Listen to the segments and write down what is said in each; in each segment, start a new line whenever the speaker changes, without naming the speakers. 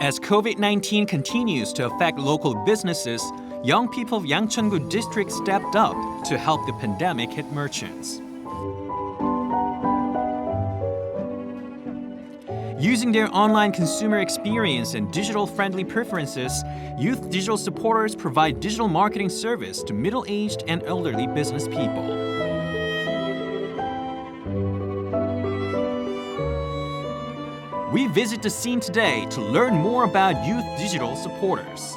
As COVID 19 continues to affect local businesses, young people of Yangcheongu district stepped up to help the pandemic hit merchants. Using their online consumer experience and digital friendly preferences, youth digital supporters provide digital marketing service to middle aged and elderly business people. We visit the scene today to learn more about youth digital supporters.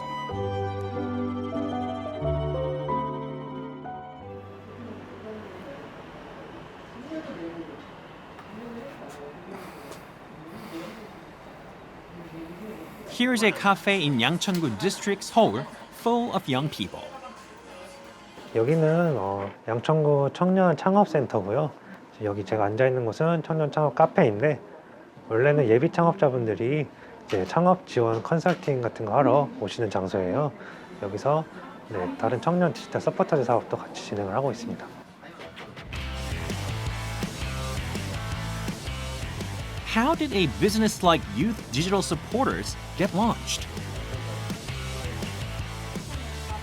Here's a cafe in Yangcheongu district, Seoul, full of young people.
여기는 어, 양천구 청년 창업센터고요. 여기 제가 앉아 있는 곳은 청년 창업 카페인데 원래는 예비 창업자분들이 이제 창업 지원 컨설팅 같은 거 하러 오시는 장소예요. 여기서 네, 다른 청년 디지털 서포터즈 사업도 같이 진행을 하고 있습니다.
How did a business like Youth Digital Supporters get launched?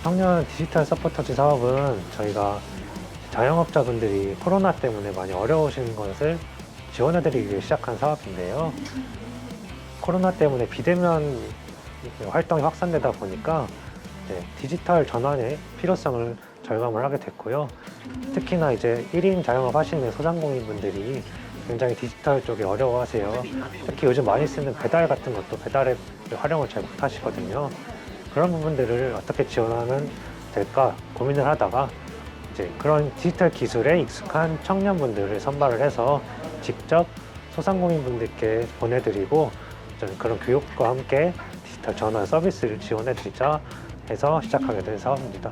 청년 디지털 서포터즈 사업은 저희가 자영업자분들이 코로나 때문에 많이 어려우신 것을 지원해드리기 위해 시작한 사업인데요. 코로나 때문에 비대면 활동이 확산되다 보니까 이제 디지털 전환의 필요성을 절감을 하게 됐고요. 특히나 이제 1인 자영업 하시는 소상공인분들이 굉장히 디지털 쪽에 어려워하세요. 특히 요즘 많이 쓰는 배달 같은 것도 배달앱 활용을 잘 못하시거든요. 그런 부분들을 어떻게 지원하면 될까 고민을 하다가 이제 그런 디지털 기술에 익숙한 청년분들을 선발을 해서 직접 소상공인분들께 보내드리고 좀 그런 교육과 함께 디지털 전환 서비스를 지원해드리자 해서 시작하게 된 사업입니다.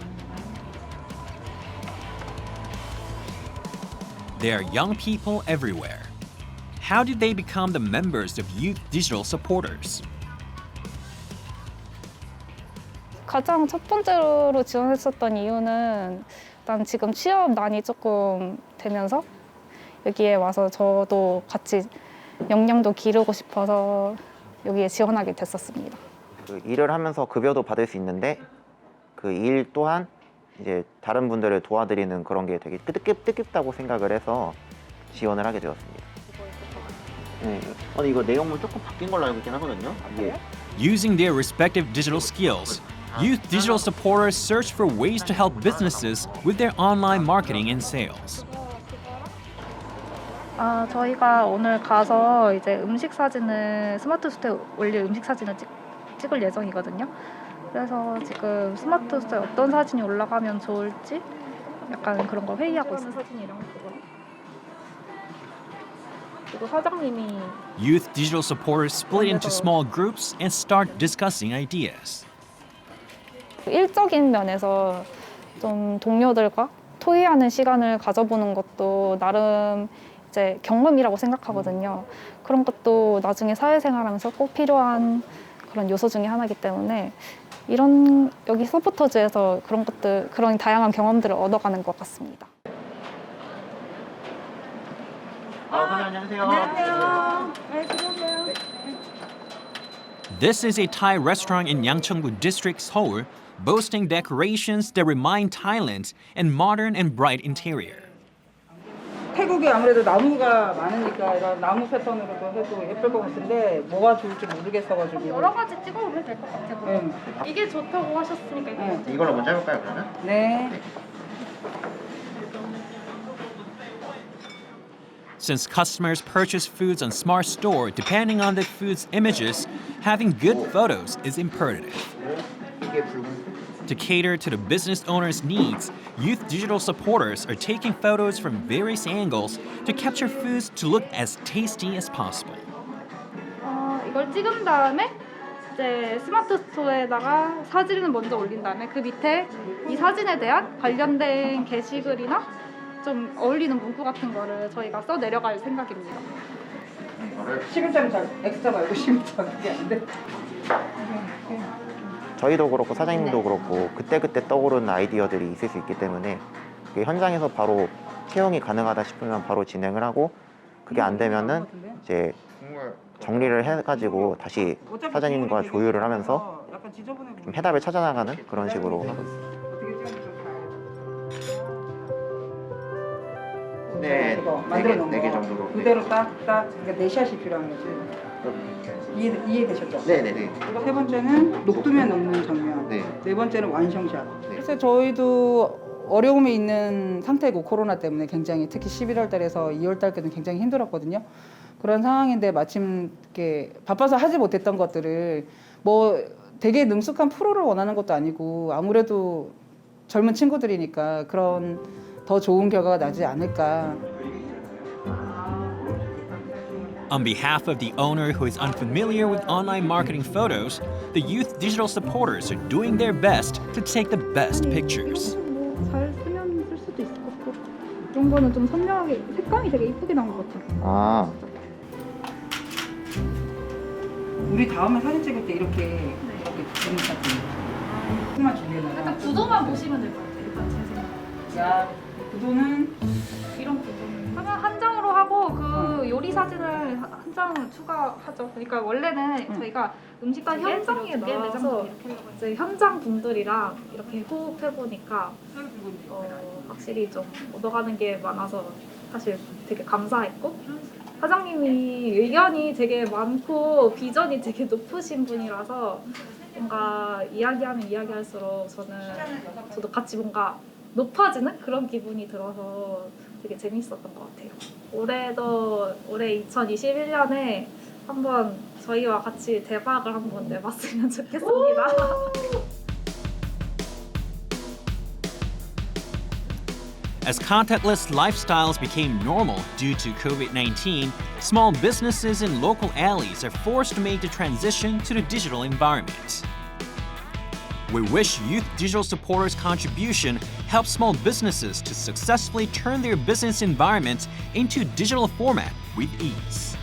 There are young people everywhere. How did they become the members of Youth Digital Supporters?
가장 첫 번째로 지원했었던 이유는 일단 지금 취업난이 조금 되면서 여기에 와서 저도 같이 역량도 기르고 싶어서 여기에 지원하게 됐었습니다.
그 일을 하면서 급여도 받을 수 있는데 그 일 또한 이제 다른 분들을 도와드리는 그런 게 되게 뜻깊, 뜻깊다고 생각을 해서 지원을 하게 되었습니다. 네. 아니 이거 내용물 조금 바뀐 걸로 알고 있긴 하거든요. 이게
Using their respective digital skills, Youth Digital Supporters search for ways to help businesses with their online marketing and sales.
아, 저희가 오늘 가서 이제 음식 사진을 스마트 스토어에 올릴 음식 사진을 찍, 찍을 예정이거든요. 그래서 지금 스마트 스토어에 어떤 사진이 올라가면 좋을지 약간 그런 거 회의하고 있어요. 사진이랑 그거랑. 그리고 사장님이
Youth Digital Supporters split into small groups and start discussing ideas.
일적인 면에서 좀 동료들과 토의하는 시간을 가져보는 것도 나름 이제 경험이라고 생각하거든요. 그런 것도 나중에 사회생활하면서 꼭 필요한 그런 요소 중에 하나이기 때문에 이런 여기 서포터즈에서 그런 것들 그런 다양한 경험들을 얻어가는 것 같습니다.
아, 선생님 안녕하세요.
This is a Thai restaurant in Yangcheongu District, Seoul, boasting decorations that remind Thailand and modern and bright interior.
태국이 아무래도 나무가 많으니까 이런 나무 패턴으로도 해도 예쁠 것 같은데 뭐가 좋을지 모르겠어가지고
여러 가지 찍어보면 될 것 같아요.
네.
이게 좋다고 하셨으니까 이거
네.
이걸로 먼저 해볼까요 그러면?
네.
Since customers purchase foods on Smart Store depending on the food's images, having good photos is imperative.
이게 붉은
To cater to the business owner's needs, youth digital supporters are taking photos from various angles to capture foods to look as tasty as possible.
어, 이걸 찍은 다음에 이제 스마트 스토어에다가 사진을 먼저 올린 다음에 그 밑에 이 사진에 대한 관련된 게시글이나 좀 어울리는 문구 같은 거를 저희가 써 내려갈 생각입니다.
시금장 잘 엑스트라 말고 시금장 그게 안 돼.
저희도 그렇고 사장님도 그렇고 그때그때 떠오르는 아이디어들이 있을 수 있기 때문에 그게 현장에서 바로 채용이 가능하다 싶으면 바로 진행을 하고 그게 안 되면은 이제 정리를 해가지고 다시 사장님과 조율을 하면서 좀. 해답을 찾아나가는 그런 식으로 하고 있어요.
어
네,
이거
네
만들어
개-
놓은
네개
거.
정도로.
그대로 딱딱 그러니까 네 샷이 필요한 거지. 이해 이해되셨죠?
네 네 네.
세 번째는 녹두면 넣는 정면.
네.
네 번째는 완성샷. 그래서 저희도 어려움이 있는 상태고 코로나 때문에 굉장히 특히 11월 달에서 2월 달까지는 굉장히 힘들었거든요. 그런 상황인데 마침 이렇게 바빠서 하지 못했던 것들을 뭐 되게 능숙한 프로를 원하는 것도 아니고 아무래도 젊은 친구들이니까 그런 더 좋은 결과가 나지 않을까.
On behalf of the owner who is unfamiliar with online marketing photos, the youth digital supporters are doing their best to take the best pictures.
뭐잘 쓰면 쓸 수도 있을 것 같고 이런 거는 좀 선명하게 색감이 되게 이쁘게 나온 것 같아요.
아,
우리 다음에 사진 찍을 때 이렇게 이렇게 사진. 조금만 준비해 놔.
약간 구도만 보시면 될 것 같아요. 일단 제 생각.
자, 구도는
이런 구도는 그냥 한 장으로 하고 그 요리 사진을 한 장 추가하죠. 그러니까 원래는 저희가 음식단 현장에 나와서 이제 현장 분들이랑 이렇게 호흡해 보니까 어, 확실히 좀 얻어가는 게 많아서 사실 되게 감사했고 사장님이 의견이 되게 많고 비전이 되게 높으신 분이라서 뭔가 이야기하면 이야기할수록 저는 저도 같이 뭔가 높아지는 그런 기분이 들어서 되게 재밌었던 것 같아요. 올해도 올해 2021년에 한번 저희와 같이 대박을 한번 내봤으면 좋겠습니다.
As contactless lifestyles became normal due to COVID 19, small businesses in local alleys are forced to make the transition to the digital environment. We wish Youth Digital Supporters' contribution helps small businesses to successfully turn their business environments into digital format with ease.